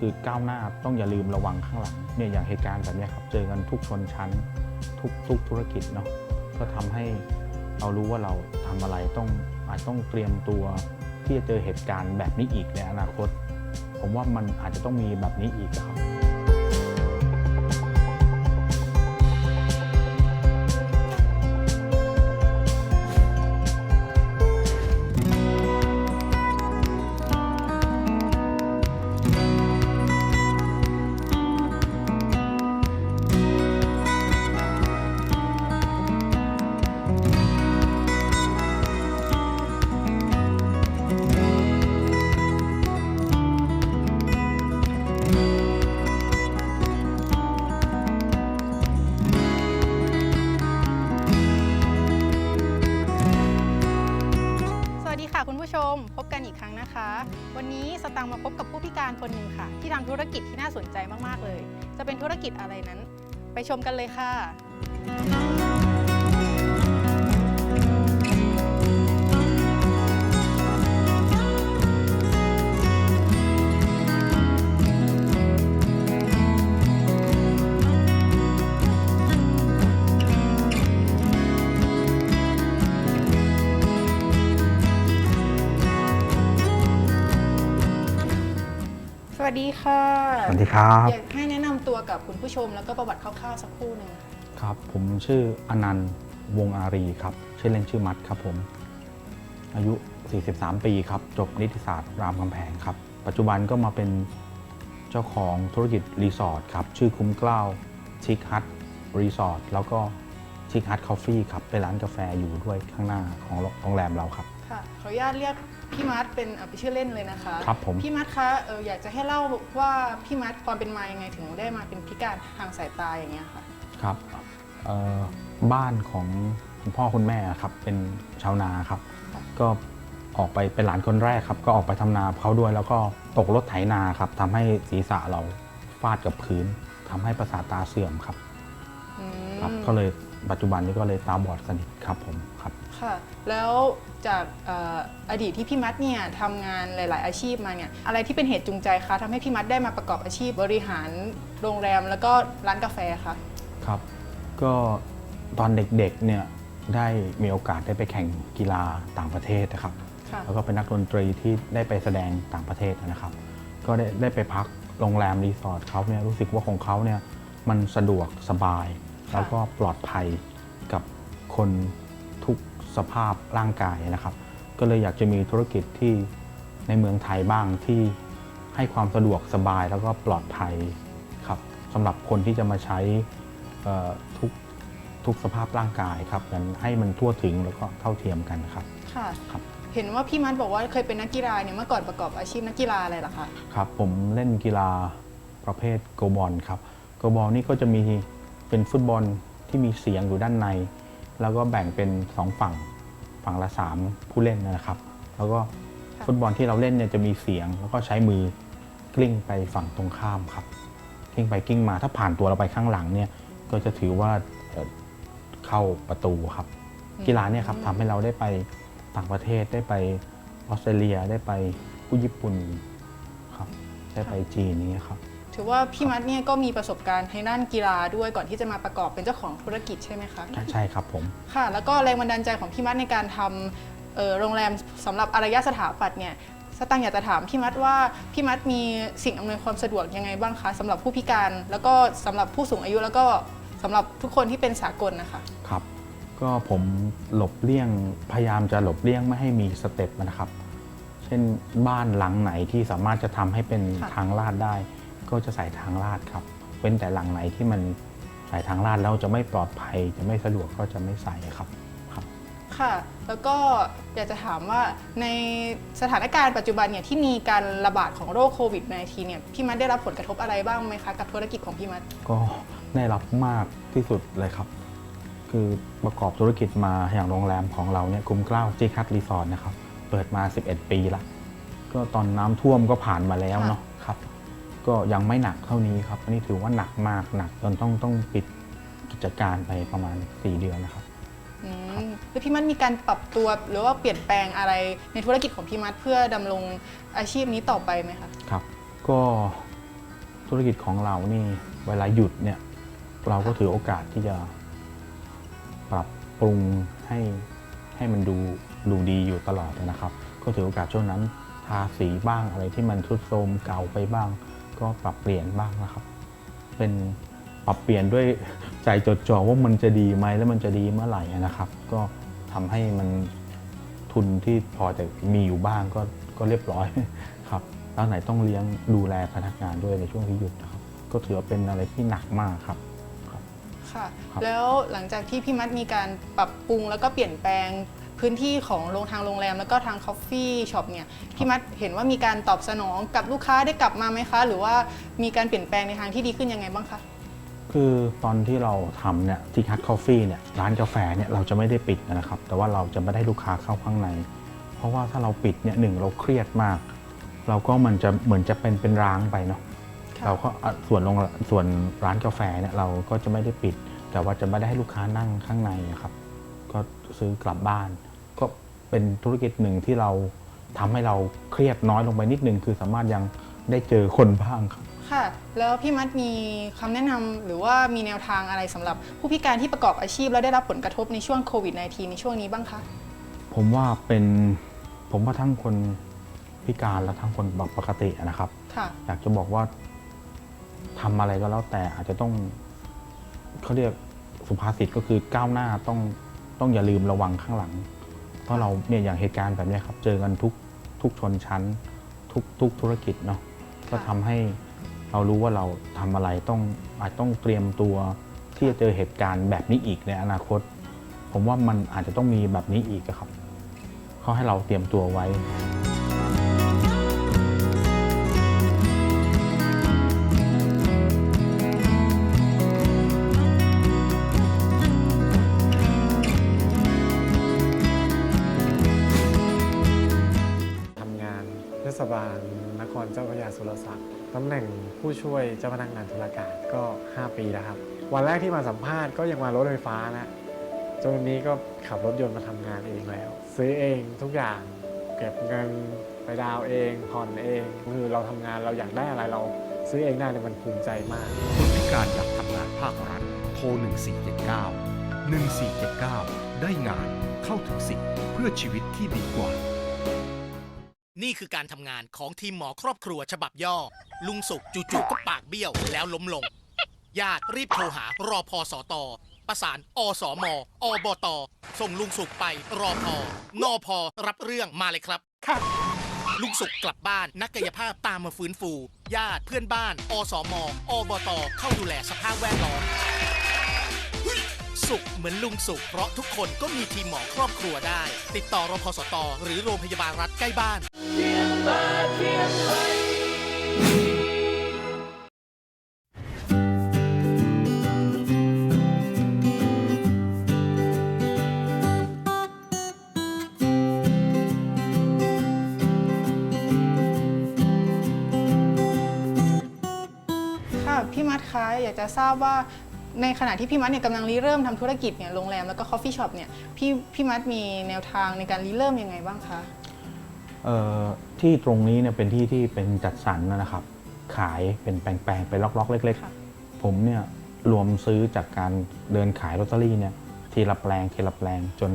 คือก้าวหน้าต้องอย่าลืมระวังข้างหลังเนี่ยอย่างเหตุการณ์แบบนี้ครับเจอกันทุกชนชั้นทุกทุกธุรกิจเนาะก็ทำให้เรารู้ว่าเราทำอะไรต้องอาจต้องเตรียมตัวที่จะเจอเหตุการณ์แบบนี้อีกในอนาคต ผมว่ามันอาจจะต้องมีแบบนี้อีกครับ ม พบกันอีกครั้งนะคะ วันนี้สตังค์มาพบกับผู้พิการคนหนึ่งค่ะ ที่ทำธุรกิจที่น่าสนใจมาก ๆ เลย จะเป็นธุรกิจอะไรนั้น ไปชมกันเลยค่ะ วัสดีค่ะสวัสดีครับอยากให้แนะนำตัวกับคุณผู้ชมแล้วก็ประวัติคร่าวๆสักครู่หนึ่งค่ะครับ ผมชื่ออนันต์วงอารีครับชื่อเล่นชื่อมัดครับผม อายุ 43 ปีครับ จบนิติศาสตร์รามคำแพงครับ ปัจจุบันก็มาเป็นเจ้าของธุรกิจรีสอร์ทครับ ชื่อคุ้มเกล้าชิคฮัทรีสอร์ทแล้วก็ชิคฮัทคอฟฟี่ครับเป็นร้านกาแฟอยู่ด้วยข้างหน้าของโรงแรมเราครับ ค่ะขออนุญาตเรียก พี่มัดเป็นเอ่อเป็นชื่อเล่นเลยนะคะครับผม พี่มัดคะเอออยากจะให้เล่าว่าพี่มัดความเป็นมายังไงถึงได้มาเป็นพิการทางสายตาอย่างเงี้ยค่ะครับเอ่อบ้านของคุณพ่อคุณแม่ครับเป็นชาวนาครับค่ะก็ออกไปเป็นหลานคนแรกครับ ก็ออกไปทำนาเขาด้วย แล้วก็ตกรถไถนาครับทำให้ศีรษะเราฟาดกับพื้นทำให้ประสาทตาเสื่อมครับอืมครับ ก็เลยปัจจุบันนี้ก็เลยตาบอดสนิทครับผมครับ ค่ะ แล้วจากเอ่ออดีตที่พี่มัดเนี่ยทำงานหลาย ๆ อาชีพมาเนี่ยอะไรที่เป็นเหตุจูงใจคะทำให้พี่มัดได้มาประกอบอาชีพบริหารโรงแรมแล้วก็ร้านกาแฟคะครับ ก็ตอนเด็ก ๆ เนี่ยได้มีโอกาสได้ไปแข่งกีฬาต่างประเทศนะครับค่ะแล้วก็เป็นนักดนตรีที่ได้ไปแสดงต่างประเทศนะครับ ก็ได้ได้ไปพักโรงแรมรีสอร์ทเขาเนี่ยรู้สึกว่าของเขาเนี่ยมันสะดวกสบาย แล้วก็ปลอดภัยกับคนทุก สภาพร่างกายนะครับ ก็เลยอยากจะมีธุรกิจที่ในเมืองไทยบ้างที่ให้ความสะดวกสบายแล้วก็ปลอดภัยครับสำหรับคนที่จะมาใช้เอ่อทุกทุกสภาพร่างกายครับงั้นให้มันทั่วถึงแล้วก็เท่าเทียมกันครับค่ะครับเห็นว่าพี่มัดบอกว่าเคยเป็นนักกีฬาเนี่ยเมื่อก่อนประกอบอาชีพนักกีฬาอะไรเหรอคะครับ ผมเล่นกีฬาประเภทโกบอลครับโกบอลนี่ก็จะมีเป็นฟุตบอลที่มีเสียงอยู่ด้านใน แล้วก็แบ่งเป็นสองฝั่งฝั่งละ 3 ผู้เล่นนะครับ แล้วก็ค่ะฟุตบอลที่เราเล่นเนี่ยจะมีเสียง แล้วก็ใช้มือกลิ้งไปฝั่งตรงข้ามครับกลิ้งไปกลิ้งมาถ้าผ่านตัวเราไปข้างหลังเนี่ยก็จะถือว่าเอ่อเข้าประตูครับ กีฬาเนี่ยครับทำให้เราได้ไปต่างประเทศได้ไปออสเตรเลียได้ไปผู้ญี่ปุ่นครับ ได้ไปจีนนี้ครับ ถือว่าพี่มัดเนี่ยก็มีประสบการณ์ทางด้านกีฬาด้วยก่อนที่จะมาประกอบเป็นเจ้าของธุรกิจใช่ไหมคะใช่ครับผมค่ะ แล้วก็แรงบันดาลใจของพี่มัดในการทำเอ่อโรงแรมสำหรับอารยสถาปัตย์เนี่ยสตังค์อยากจะถามพี่มัดว่าพี่มัดมีสิ่งอำนวยความสะดวกยังไงบ้างคะสำหรับผู้พิการ แล้วก็สำหรับผู้สูงอายุแล้วก็สำหรับทุกคนที่เป็นสากลนะคะครับก็ผมหลบเลี่ยงพยายามจะหลบเลี่ยงไม่ให้มีสเต็ปนะครับ เช่นบ้านหลังไหนที่สามารถจะทำให้เป็นค่ะทางลาดได้ ก็จะใส่ทางลาดครับ เว้นแต่หลังไหนที่มันสายทางลาดแล้วจะไม่ปลอดภัยจะไม่สะดวกก็จะไม่ใส่ครับครับ ค่ะ แล้วก็อยากจะถามว่าในสถานการณ์ปัจจุบันเนี่ยที่มีการระบาดของโรคโควิด -19 เนี่ยพี่มัดได้รับผลกระทบอะไรบ้างไหมคะกับธุรกิจของพี่มัดก็ได้รับมากที่สุดเลยครับ คือประกอบธุรกิจมาอย่างโรงแรมของเราเนี่ยคุ้มเกล้าจีคัตรีสอร์ทนะครับเปิดมา 11 ปีละก็ตอนน้ำท่วมก็ผ่านมาแล้วเนาะครับ ก็ยังไม่หนักเท่านี้ครับอันนี้ถือว่าหนักมากหนักจนต้องต้องปิดกิจการไปประมาณ 4 เดือนนะครับ อืมแล้วพี่มัดมีการปรับตัวหรือว่าเปลี่ยนแปลงอะไรในธุรกิจของพี่มัดเพื่อดำรงอาชีพนี้ต่อไปไหมคะ ครับ ก็ธุรกิจของเรานี่เวลาหยุดเนี่ย เราก็ถือโอกาสที่จะปรับปรุงให้ให้มันดูดูดีอยู่ตลอดนะครับ ก็ถือโอกาสช่วงนั้นทาสีบ้างอะไรที่มันทรุดโทรมเก่าไปบ้าง ก็ปรับเปลี่ยนบ้างนะครับ เป็นปรับเปลี่ยนด้วยใจจดจ่อว่ามันจะดีไหมแล้วมันจะดีเมื่อไหร่นะครับ ก็ทำให้มันทุนที่พอจะมีอยู่บ้างก็ก็เรียบร้อยครับแล้วไหนต้องเลี้ยงดูแลพนักงานด้วยในช่วงที่หยุดนะครับ ก็ถือว่าเป็นอะไรที่หนักมากครับค่ะครับแล้วหลังจากที่พี่มัดมีการปรับปรุงแล้วก็เปลี่ยนแปลง พื้นที่ของโรงทางโรงแรม แล้วก็ทางคอฟฟี่ช็อปเนี่ยพี่มัดเห็นว่ามีการตอบสนองกับลูกค้าได้กลับมาไหมคะ หรือว่ามีการเปลี่ยนแปลงในทางที่ดีขึ้นยังไงบ้างคะ คือตอนที่เราทำเนี่ยที่คัทคอฟฟี่เนี่ยร้านกาแฟเนี่ยเราจะไม่ได้ปิดนะครับ แต่ว่าเราจะไม่ได้ลูกค้าเข้าข้างใน เพราะว่าถ้าเราปิดเนี่ยหนึ่งเราเครียดมาก เราก็มันจะเหมือนจะเป็นเป็นร้างไปเนาะค่ะ เราก็อะส่วนโรงส่วนร้านกาแฟเนี่ยเราก็จะไม่ได้ปิด แต่ว่าจะไม่ได้ให้ลูกค้านั่งข้างในอะครับ ก็ซื้อกลับบ้านก็ เป็นธุรกิจหนึ่งที่เราทำให้เราเครียดน้อยลงไปนิดนึง คือสามารถยังได้เจอคนบ้างครับค่ะ แล้วพี่มัดมีคำแนะนำหรือว่ามีแนวทางอะไรสำหรับผู้พิการที่ประกอบอาชีพ แล้วได้รับผลกระทบในช่วงโควิด -19 ในช่วงนี้บ้างคะผมว่าเป็นผมว่าทั้งคนพิการและทั้งคนปกตินะครับค่ะอยากจะบอกว่าทำอะไรก็แล้วแต่อาจจะต้องเขาเรียกสุภาษิตก็คือก้าวหน้าต้องต้องอย่าลืมระวังข้างหลังเพ ราะเราเนี่ยอย่างเหตุการณ์แบบเนี้ยครับ เจอกันทุกทุกชนชั้น ทุกทุกธุรกิจเนาะก็ทำให้เรารู้ว่าเราทำอะไรต้องอาจต้องเตรียมตัวที่จะเจอเหตุการณ์แบบนี้อีกในอนาคต ผมว่ามันอาจจะต้องมีแบบนี้อีกอะครับเขาให้เราเตรียมตัวไว้ สุรศักดิ์ตำแหน่งผู้ช่วยเจ้าพนักงานธุรการก็ 5 ปีแล้วครับ วันแรกที่มาสัมภาษณ์ก็ยังมารถไฟฟ้าแล้วจนวันนี้ก็ขับรถยนต์มาทำงานเองแล้ว ซื้อเองทุกอย่างเก็บเงินไปดาวเองผ่อนเองคือเราทำงานเราอยากได้อะไรเราซื้อเองได้เนี่ยมันภูมิใจมากคนพิการอยากทำงานภาครัฐโทร 1479 1479 ได้งานเข้าถึงสิทธิ์เพื่อชีวิตที่ดีกว่า นี่คือการทำงานของทีมหมอครอบครัวฉบับย่อ ลุงสุกจู่ๆก็ปากเบี้ยวแล้วล้มลง ญาติรีบโทรหารอพอสตประสานอสมอบต ส่งลุงสุกไปรอพอนอพอรับเรื่องมาเลยครับค่ะลุงสุกกลับบ้านนักกายภาพตามมาฟื้นฟู ญาติเพื่อนบ้าน อสมอบต เข้าดูแลสภาพแวดล้อม สุขเหมือนลุงสุข เพราะทุกคนก็มีทีมหมอครอบครัวได้ ติดต่อรพสต หรือโรงพยาบาลรัฐใกล้บ้าน ค่ะพี่มัดคะอยากจะทราบว่า ในขณะที่พี่มัดเนี่ยกำลังริเริ่มทำธุรกิจเนี่ยโรงแรมแล้วก็คอฟฟี่ช็อปเนี่ยพี่พี่มัดมีแนวทางในการริเริ่มยังไงบ้างคะเอ่อที่ตรงนี้เนี่ยเป็นที่ที่เป็นจัดสรรนะครับ ขายเป็นแปลงๆเป็นล็อกๆ เล็กค่ะๆผมเนี่ยรวมซื้อจากการเดินขายลอตเตอรี่เนี่ยทีละแปลงทีละแปลงจน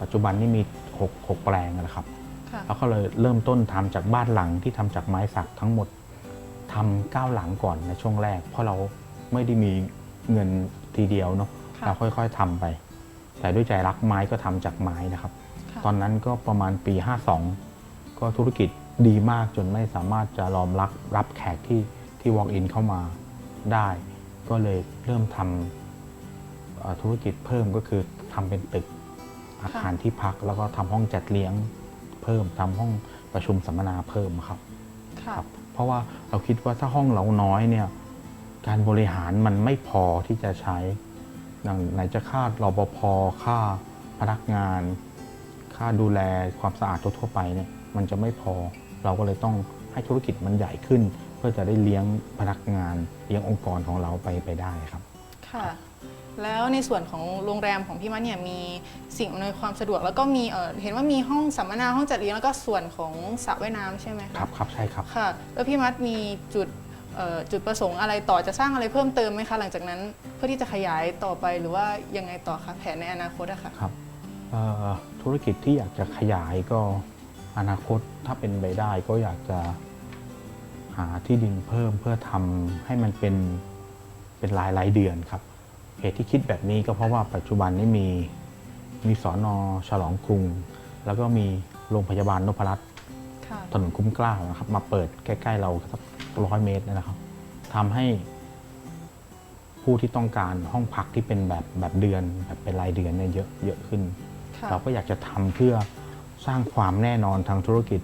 ปัจจุบันนี่มี6 6แปลงนะครับค่ะแล้วก็เลยเริ่มต้นทำจากบ้านหลังที่ทำจากไม้สักทั้งหมดทำก้าวหลังก่อนในช่วงแรก เพราะเราไม่ได้มี เงินทีเดียวเนาะค่ะ เราค่อยๆทำไป แต่ด้วยใจรักไม้ก็ทำจากไม้นะครับ ค่ะตอนนั้นก็ประมาณปี 52 ก็ธุรกิจดีมากจนไม่สามารถจะรองรับรับแขกที่ที่ walk in เข้ามาได้ ก็เลยเริ่มทำเอ่อธุรกิจเพิ่มก็คือทำเป็นตึกอาคารที่พัก แล้วก็ทำห้องจัดเลี้ยงเพิ่มทำห้องประชุมสัมมนาเพิ่มครับ ค่ะครับเพราะว่าเราคิดว่าถ้าห้องเราน้อยเนี่ย การบริหารมันไม่พอที่จะใช้อย่างไหนจะค่ารปภค่าพนักงาน ค่าดูแลความสะอาดทั่วๆไปเนี่ยมันจะไม่พอ เราก็เลยต้องให้ธุรกิจมันใหญ่ขึ้น เพื่อจะได้เลี้ยงพนักงานเลี้ยงองค์กรของเราไปไปได้ครับ ค่ะ แล้วในส่วนของโรงแรมของพี่มัดเนี่ยมีสิ่งอำนวยความสะดวก แล้วก็มีเอ่อเห็นว่ามีห้องสัมมนาห้องจัดเลี้ยงแล้วก็ส่วนของสระว่ายน้ำใช่ไหมคะครับครับใช่ครับค่ะ แล้วพี่มัดมีจุดเอ่อ จุดประสงค์อะไรต่อจะสร้างอะไรเพิ่มเติมไหมคะหลังจากนั้นเพื่อที่จะขยายต่อไปหรือว่ายังไงต่อคะแผนในอนาคตอะค่ะครับธุรกิจที่อยากจะขยายก็อนาคตถ้าเป็นไปได้ก็อยากจะหาที่ดินเพิ่มเพื่อทำให้มันเป็นเป็นรายรายเดือนครับเหตุที่คิดแบบนี้ก็เพราะว่าปัจจุบันนี้มีมีสอนอฉลองกรุง แล้วก็มีโรงพยาบาลนพรัตน์ ถนนคุ้มเกล้านะครับ มาเปิดใกล้ๆเราสักร้อยเมตรนะครับทำให้ผู้ที่ต้องการห้องพักที่เป็นแบบแบบเดือนแบบเป็นรายเดือนเนี่ยเยอะเยอะขึ้นค่ะเราก็อยากจะทำเพื่อสร้างความแน่นอนทางธุรกิจ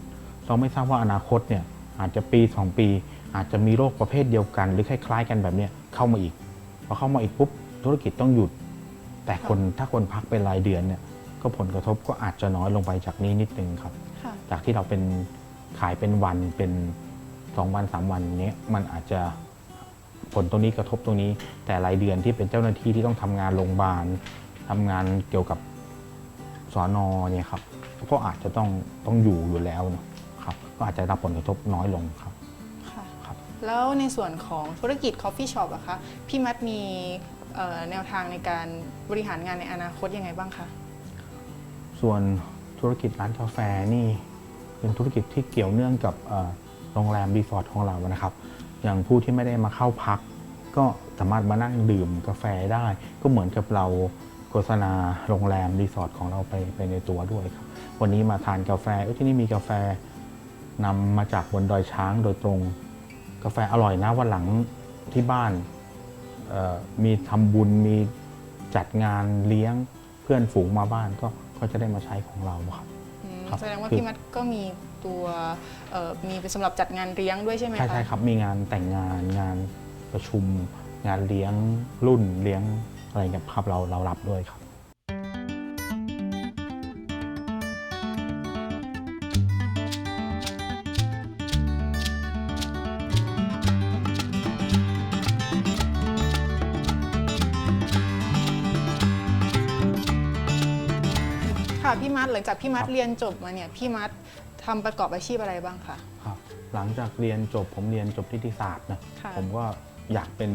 เราไม่ทราบว่าอนาคตเนี่ยอาจจะปี2ปี อาจจะมีโรคประเภทเดียวกัน หรือคล้าย ๆ กันแบบเนี้ยเข้ามาอีกพอเข้ามาอีกปุ๊บธุรกิจต้องหยุด แต่คนถ้าคนพักเป็นรายเดือนเนี่ยก็ผลกระทบก็อาจจะน้อยลงไปจากนี้นิดนึงครับค่ะ จากที่เราเป็นขายเป็นวันเป็น 2 วัน 3 วันเนี้ยมันอาจจะผลตรงนี้กระทบตรงนี้ แต่รายเดือนที่เป็นเจ้าหน้าที่ที่ต้องทำงานโรงพยาบาลทำงานเกี่ยวกับสอนอเนี่ยครับก็อาจจะต้องต้องอยู่อยู่แล้วเนอะครับก็อาจจะรับผลกระทบน้อยลงครับค่ะครับแล้วในส่วนของธุรกิจ Coffee Shop อะคะพี่มัดมีเอ่อแนวทางในการบริหารงานในอนาคตยังไงบ้างคะส่วนธุรกิจร้านกาแฟนี่ เป็นธุรกิจที่เกี่ยวเนื่องกับโรงแรมรีสอร์ทของเรานะครับ อย่างผู้ที่ไม่ได้มาเข้าพัก ก็สามารถมานั่งดื่มกาแฟได้ ก็เหมือนกับเราโฆษณาโรงแรมรีสอร์ทของเราไปไปในตัวด้วยครับ วันนี้มาทานกาแฟเอ้ยที่นี่มีกาแฟนำมาจากบนดอยช้างโดยตรง กาแฟอร่อยนะวันหลังที่บ้านมีทำบุญมีจัดงานเลี้ยงเพื่อนฝูงมาบ้านก็ก็จะได้มาใช้ของเราครับ ครับแสดงว่าคือพี่มัดก็มีตัวเอ่อมีเป็นสำหรับจัดงานเลี้ยงด้วยใช่ไหมคะใช่ใช่ครับมีงานแต่งงานงานประชุม งานเลี้ยงรุ่นเลี้ยงอะไรเงี้ยครับเราเรารับด้วยครับ พี่มัดครับเรียนจบมาเนี่ยพี่มัดทำประกอบอาชีพอะไรบ้างคะ ครับหลังจากเรียนจบผมเรียนจบนิติศาสตร์นะค่ะ ผมก็อยากเป็น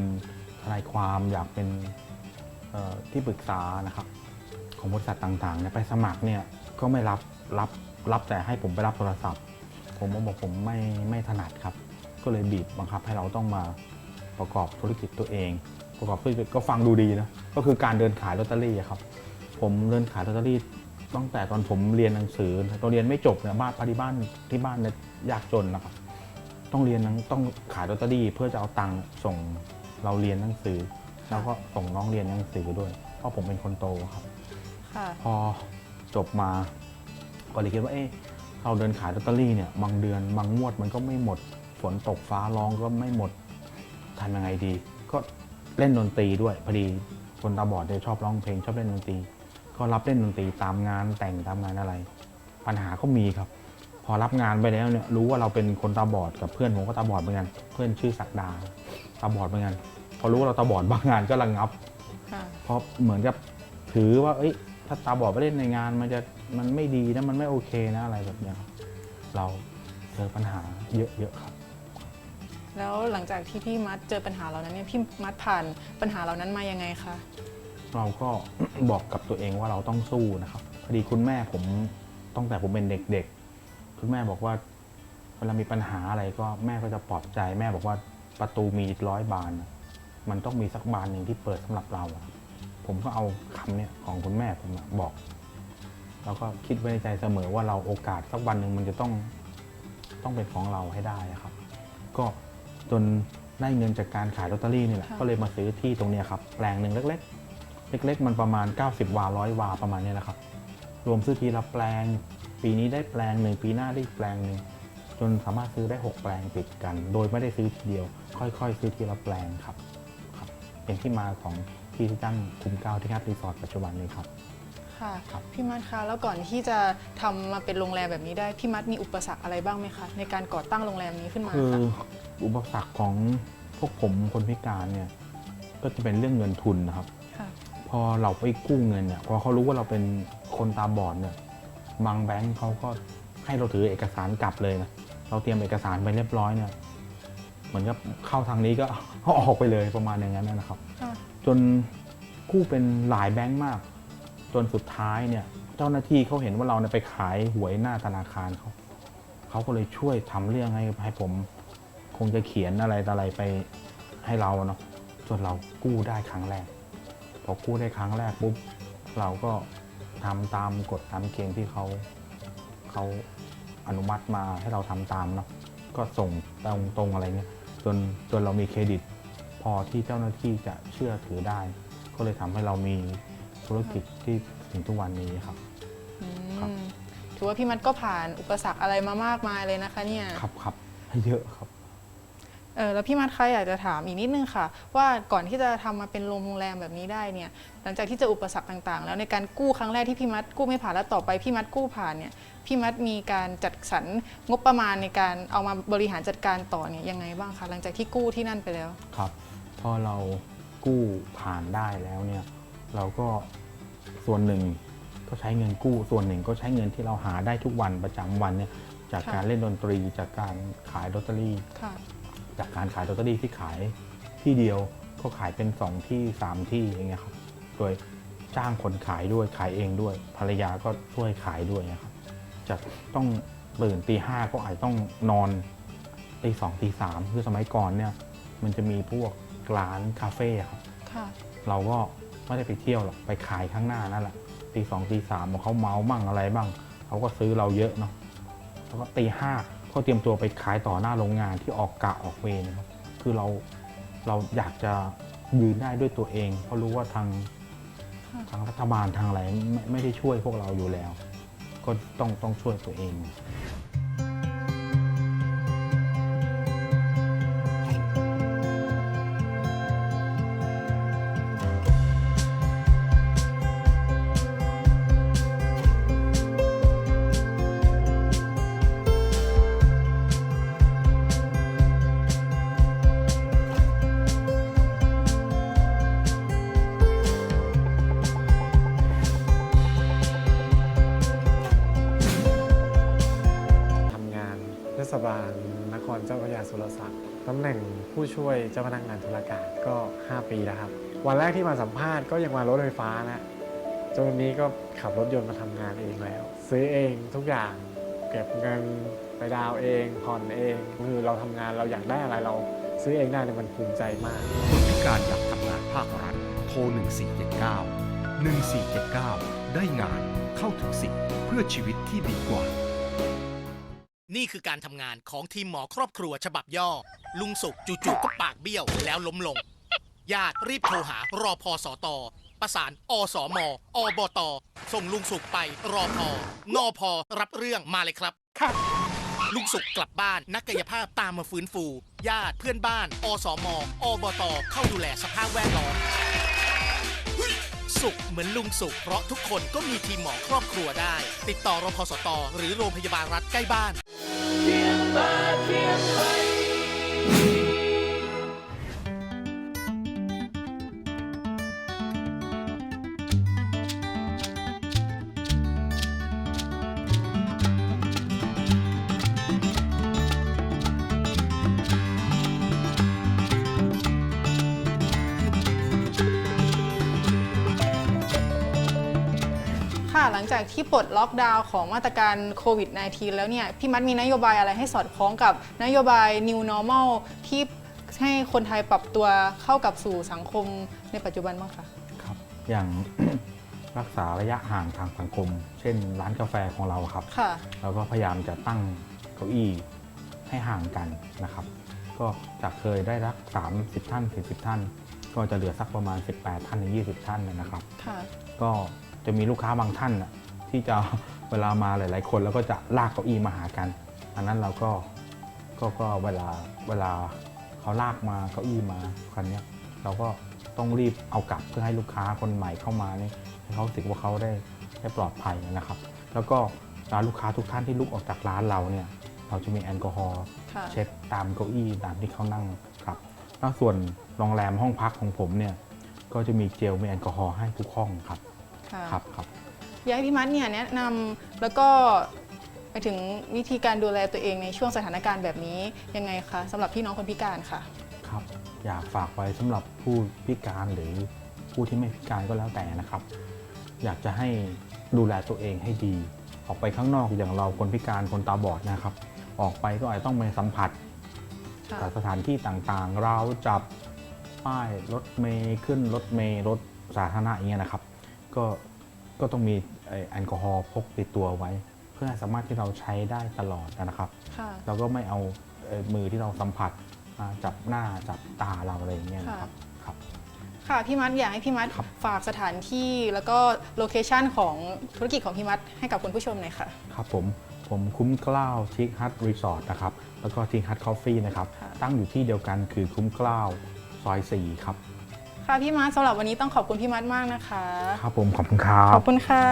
ทนายความอยากเป็นเอ่อที่ปรึกษานะครับ ของบริษัทต่างๆเนี่ยไปสมัครเนี่ยก็ไม่รับรับรับแต่ให้ผมไปรับโทรศัพท์ ผมก็บอกผมไม่ไม่ถนัดครับ ก็เลยบีบบังคับให้เราต้องมาประกอบธุรกิจตัวเอง ประกอบธุรกิจก็ฟังดูดีนะก็คือการเดินขายลอตเตอรี่อะครับ ผมเดินขายลอตเตอรี่ ตั้งแต่ตอนผมเรียนหนังสือตอนเรียนไม่จบเนี่ยบ้านพอดีบ้านที่บ้านเนี่ยยากจนนะครับ ต้องเรียนหนังต้องขายลอตเตอรี่เพื่อจะเอาตังค์ส่งเราเรียนหนังสือ แล้วก็ส่งน้องเรียนหนังสือด้วย เพราะผมเป็นคนโตครับ ค่ะ พอจบมาก็เลยคิดว่าเอ๊ะเราเดินขายลอตเตอรี่เนี่ยบางเดือนบางงวดมันก็ไม่หมด ฝนตกฟ้าร้องก็ไม่หมดทำยังไงดี ก็เล่นดนตรีด้วยพอดีคนตาบอดเนี่ยชอบร้องเพลงชอบเล่นดนตรี ก็รับเล่นดนตรีตามงานแต่งตามงานอะไร ปัญหาก็มีครับ พอรับงานไปแล้วเนี่ยรู้ว่าเราเป็นคนตาบอดกับเพื่อนผมก็ตาบอดเหมือนกันเพื่อนชื่อศักดาตาบอดเหมือนกันพอรู้ว่าเราตาบอดบางงานก็ระงับค่ะเพราะเหมือนกับถือว่า เอ้ย ถ้าตาบอดไปเล่นในงานมันจะมันไม่ดีนะมันไม่โอเคนะอะไรแบบเนี้ยครับเราเจอปัญหาเยอะๆครับแล้วหลังจากที่พี่มัดเจอปัญหาเหล่านั้นเนี่ยพี่มัดผ่านปัญหาเหล่านั้นมายังไงคะ เราก็บอกกับตัวเองว่าเราต้องสู้นะครับ พอดีคุณแม่ผมตั้งแต่ผมเป็นเด็กๆ คุณแม่บอกว่าเวลามีปัญหาอะไรก็แม่ก็จะปลอบใจ แม่บอกว่าประตูมีร้อยบาน มันต้องมีสักบานหนึ่งที่เปิดสำหรับเรา ผมก็เอาคำเนี้ยของคุณแม่ผมบอกแล้วก็คิดไว้ในใจเสมอว่าเราโอกาสสักวันหนึ่งมันจะต้องต้องเป็นของเราให้ได้ครับ ก็จนได้เงินจากการขายลอตเตอรี่นี่แหละก็เลยมาซื้อที่ตรงนี้ครับแปลงหนึ่งเล็กๆ เล็กๆ มันประมาณ 90 วาร้อยวาประมาณเนี้ยแหละครับ รวมซื้อทีละแปลง ปีนี้ได้แปลงหนึ่งปีหน้าได้อีกแปลงหนึ่งจนสามารถซื้อได้ 6 แปลงติดกัน โดยไม่ได้ซื้อทีเดียว ค่อยๆ ซื้อทีละแปลงครับครับเป็นที่มาของที่ที่ตั้งคุมเก้าที่แคปรีสอร์ทปัจจุบันนี้ครับค่ะครับพี่มัดคะแล้วก่อนที่จะทำมาเป็นโรงแรมแบบนี้ได้พี่มัดมีอุปสรรคอะไรบ้างไหมคะในการก่อตั้งโรงแรมนี้ขึ้นมาคือค่ะอุปสรรคของพวกผมคนพิการเนี่ยก็จะเป็นเรื่องเงินทุนนะครับค่ะ พอเราไปกู้เงินเนี่ยพอเขารู้ว่าเราเป็นคนตาบอดเนี่ยบางแบงค์เขาก็ให้เราถือเอกสารกลับเลยนะเราเตรียมเอกสารไปเรียบร้อยเนี่ยเหมือนกับเข้าทางนี้ก็ออกไปเลยประมาณอย่างนั้นนะครับค่ะจนกู้เป็นหลายแบงค์มาก จนสุดท้ายเนี่ย เจ้าหน้าที่เขาเห็นว่าเราเนี่ยไปขายหวยหน้าธนาคารเขาเขาก็เลยช่วยทำเรื่องให้ให้ผม คงจะเขียนอะไรต่ออะไรไปให้เราเนาะจนเรากู้ได้ครั้งแรก พอกู้ได้ครั้งแรกปุ๊บเราก็ทำตามกฎตามเกณฑ์ที่เขาเขาอนุมัติมาให้เราทำตามเนาะก็ส่งตรงตรงอะไรเงี้ยจนจนเรามีเครดิต พอที่เจ้าหน้าที่จะเชื่อถือได้ ก็เลยทำให้เรามีธุรกิจที่ถึงทุกวันนี้ครับอืครับมถือว่าพี่มัดก็ผ่านอุปสรรคอะไรมามากมายเลยนะคะเนี่ย ครับครับเยอะครับ เออแล้วพี่มัดคะอยากจะถามอีกนิดนึงค่ะ ว่าก่อนที่จะทำมาเป็นโรงแรมแบบนี้ได้เนี่ยหลังจากที่เจออุปสรรคต่างๆ แล้วในการกู้ครั้งแรกที่พี่มัดกู้ไม่ผ่านแล้วต่อไปพี่มัดกู้ผ่านเนี่ยพี่มัดมีการจัดสรรงบประมาณในการเอามาบริหารจัดการต่อเนี่ยยังไงบ้างคะหลังจากที่กู้ที่นั่นไปแล้ว ครับพอเรากู้ผ่านได้แล้วเนี่ย เราก็ส่วนหนึ่งก็ใช้เงินกู้ส่วนหนึ่งก็ใช้เงินที่เราหาได้ทุกวันประจำวันเนี่ยจากค่ะ การเล่นดนตรีจากการขายลอตเตอรี่ ค่ะ จากการขายลอตเตอรี่ที่ขายที่เดียวก็ขายเป็น 2 ที่ 3 ที่อย่างเงี้ยครับ โดยจ้างคนขายด้วยขายเองด้วย ภรรยาก็ช่วยขายด้วยนะครับ จะต้องตื่นตีห้าก็อาจต้องนอนตีสองตีสามคือสมัยก่อนเนี่ย มันจะมีพวกร้านคาเฟ่ครับค่ะเราก็ไม่ได้ไปเที่ยวหรอกไปขายข้างหน้านั่นแหละตีสองตีสามเขาเมามั่งอะไรบ้างเขาก็ซื้อเราเยอะเนาะแล้วก็ตีห้า ก็เตรียมตัวไปขายต่อหน้าโรงงานที่ออกกะออกเวรนะครับคือเราเราอยากจะยืนได้ด้วยตัวเอง เพราะรู้ว่าทางค่ะทางรัฐบาลทางอะไรไม่ไม่ได้ช่วยพวกเราอยู่แล้ว ก็ต้องต้องช่วยตัวเอง ผู้ช่วยเจ้าพนักงานธุรการก็ 5 ปีแล้วครับ วันแรกที่มาสัมภาษณ์ก็ยังมารถไฟฟ้านะจนวันนี้ก็ขับรถยนต์มาทำงานเองแล้ว ซื้อเองทุกอย่างเก็บเงินไปดาวเองผ่อนเองคือเราทำงานเราอยากได้อะไรเราซื้อเองได้เนี่ยมันภูมิใจมากคนพิการอยากทำงานภาครัฐโทร 1479 1479 ได้งานเข้าถึงสิทธิ์เพื่อชีวิตที่ดีกว่า นี่คือการทำงานของทีมหมอครอบครัวฉบับย่อ ลุงสุกจู่ๆก็ปากเบี้ยวแล้วล้มลง ญาติรีบโทรหารอพอสอตอประสานอสมอบต ส่งลุงสุกไปรอพอนอพอรับเรื่องมาเลยครับค่ะลุงสุกกลับบ้านนักกายภาพตามมาฟื้นฟู ญาติเพื่อนบ้าน อสมอบต เข้าดูแลสภาพแวดล้อม สุขเหมือนลุงสุข เพราะทุกคนก็มีทีมหมอครอบครัวได้ ติดต่อรพสต หรือโรงพยาบาลรัฐใกล้บ้าน ค่ะ หลังจากที่ปลดล็อกดาวน์ของมาตรการโควิด -19 แล้วเนี่ย พี่มัดมีนโยบายอะไรให้สอดคล้องกับนโยบาย New Normal ที่ให้คนไทยปรับตัวเข้ากับสู่สังคมในปัจจุบันบ้างคะครับ อย่าง รักษาระยะห่างทางสังคม เช่น ร้านกาแฟของเราครับค่ะเราก็พยายามจะตั้งเก้าอี้ให้ห่างกันนะครับ ก็จากเคยได้รัก30ท่าน40ท่าน ก็จะเหลือสักประมาณ 18 ท่านถึง20 ท่านนะครับ ค่ะ ก็ จะมีลูกค้าบางท่านน่ะที่จะเวลามาหลาย ๆ คนแล้วก็จะลากเก้าอี้มาหากัน อันนั้นเราก็ก็ก็เวลาเวลาเขาลากมาเก้าอี้มาคันเนี้ยเราก็ต้องรีบเอากลับเพื่อให้ลูกค้าคนใหม่เข้ามานี่ให้เขารู้สึกว่าเขาได้ได้ปลอดภัยนะครับ แล้วก็ร้านลูกค้าทุกท่านที่ลุกออกจากร้านเราเนี่ยเราจะมีแอลกอฮอล์ค่ะเช็ดตามเก้าอี้ตามที่เขานั่งครับแล้วส่วนโรงแรมห้องพักของผมเนี่ยก็จะมีเจลมีแอลกอฮอล์ให้ทุกห้องครับ ค่ะครับครับ อยากให้พี่มัดเนี่ยแนะนำแล้วก็ไปถึงวิธีการดูแลตัวเองในช่วงสถานการณ์แบบนี้ยังไงคะสำหรับพี่น้องคนพิการค่ะ ครับอยากฝากไว้สำหรับผู้พิการหรือผู้ที่ไม่พิการก็แล้วแต่นะครับ อยากจะให้ดูแลตัวเองให้ดี ออกไปข้างนอกอย่างเราคนพิการคนตาบอดนะครับ ออกไปก็อาจจะต้องไปสัมผัสค่ะ กับสถานที่ต่างๆ เราวจับป้ายรถเมย์ขึ้นรถเมย์รถสาธารณะอย่างเงี้ยนะครับ ก็ก็ต้องมีไอ้แอลกอฮอล์พกติดตัวไว้ เพื่อให้สามารถที่เราใช้ได้ตลอดนะครับค่ะเราก็ไม่เอาเอ่อมือที่เราสัมผัสมาจับหน้าจับตาเราอะไรอย่างเงี้ยนะครับครับ ค่ะพี่มัดอยากให้พี่มัดครับ ฝากสถานที่แล้วก็โลเคชันของธุรกิจของพี่มัดให้กับคุณผู้ชมหน่อยค่ะ ครับผมผมคุ้มกล้าวชิคฮัทรีสอร์ทนะครับ แล้วก็ชิคฮัทคอฟฟี่นะครับ ค่ะ ตั้งอยู่ที่เดียวกันคือคุ้มกล้าวซอย 4 ครับ ค่ะพี่มัดสำหรับวันนี้ต้องขอบคุณพี่มัดมากนะคะ ครับผมขอบคุณครัขบอบคุณค่ะ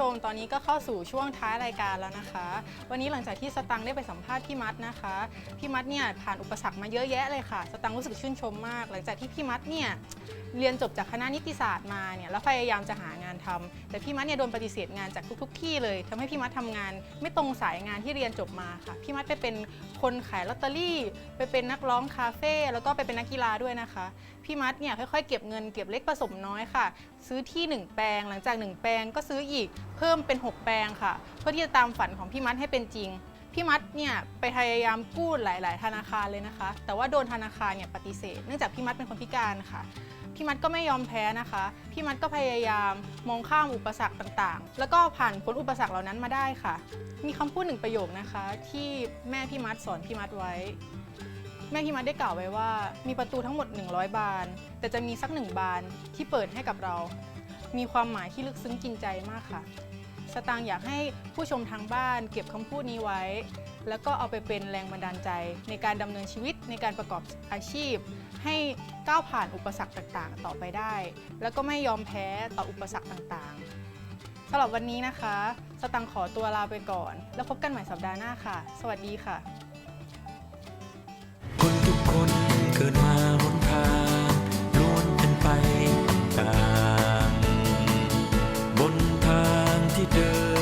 ชม ตอนนี้ก็เข้าสู่ช่วงท้ายรายการแล้วนะคะ วันนี้หลังจากที่สตังค์ได้ไปสัมภาษณ์พี่มัดนะคะ พี่มัดเนี่ยผ่านอุปสรรคมาเยอะแยะเลยค่ะ สตังค์รู้สึกชื่นชมมาก หลังจากที่พี่มัดเนี่ยเรียนจบจากคณะนิติศาสตร์มาเนี่ยแล้วพยายามจะหาานทำแต่พี่มัดเนี่ยโดนปฏิเสธงานจากทุก ๆ ที่เลยทำให้พี่มัดทำงาน ไม่ตรงสายงานที่เรียนจบมาค่ะ พี่มัดไปเป็นคนขายลอตเตอรี่ ไปเป็นนักร้องคาเฟ่แล้วก็ไปเป็นนักกีฬาด้วยนะคะ พี่มัดเนี่ยค่อยๆเก็บเงินเก็บเล็กผสมน้อยค่ะ ซื้อที่ 1 แปลง หลังจาก 1 แปลงก็ซื้ออีกเพิ่มเป็น 6 แปลงค่ะ เพื่อที่จะตามฝันของพี่มัดให้เป็นจริงพี่มัดเนี่ยไปพยายามกู้หลาย ๆ ธนาคารเลยนะคะ แต่ว่าโดนธนาคารเนี่ยปฏิเสธ เนื่องจากพี่มัดเป็นคนพิการค่ะ พี่มัดก็ไม่ยอมแพ้นะคะ พี่มัดก็พยายามมองข้ามอุปสรรคต่างๆ แล้วก็ผ่านพ้นอุปสรรคเหล่านั้นมาได้ค่ะ มีคำพูดหนึ่งประโยคนะคะ ที่แม่พี่มัดสอนพี่มัดไว้ แม่พี่มัดได้กล่าวไว้ว่า มีประตูทั้งหมด 100 บาน แต่จะมีสักหนึ่งบานที่เปิดให้กับเรา มีความหมายที่ลึกซึ้งกินใจมากค่ะ สตางค์อยากให้ผู้ชมทางบ้าน เก็บคำพูดนี้ไว้ แล้วก็เอาไปเป็นแรงบันดาลใจในการดำเนินชีวิตในการประกอบอาชีพ ให้ก้าวผ่านอุปสรรคต่างๆ ต่อไปได้ แล้วก็ไม่ยอมแพ้ต่ออุปสรรคต่างๆสำหรับวันนี้นะคะ สตังขอตัวลาไปก่อน แล้วพบกันใหม่สัปดาห์หน้าค่ะ สวัสดีค่ะ คนทุกคนเกิดมาหนทางล้วนเป็นไปต่างบนทางที่เดิน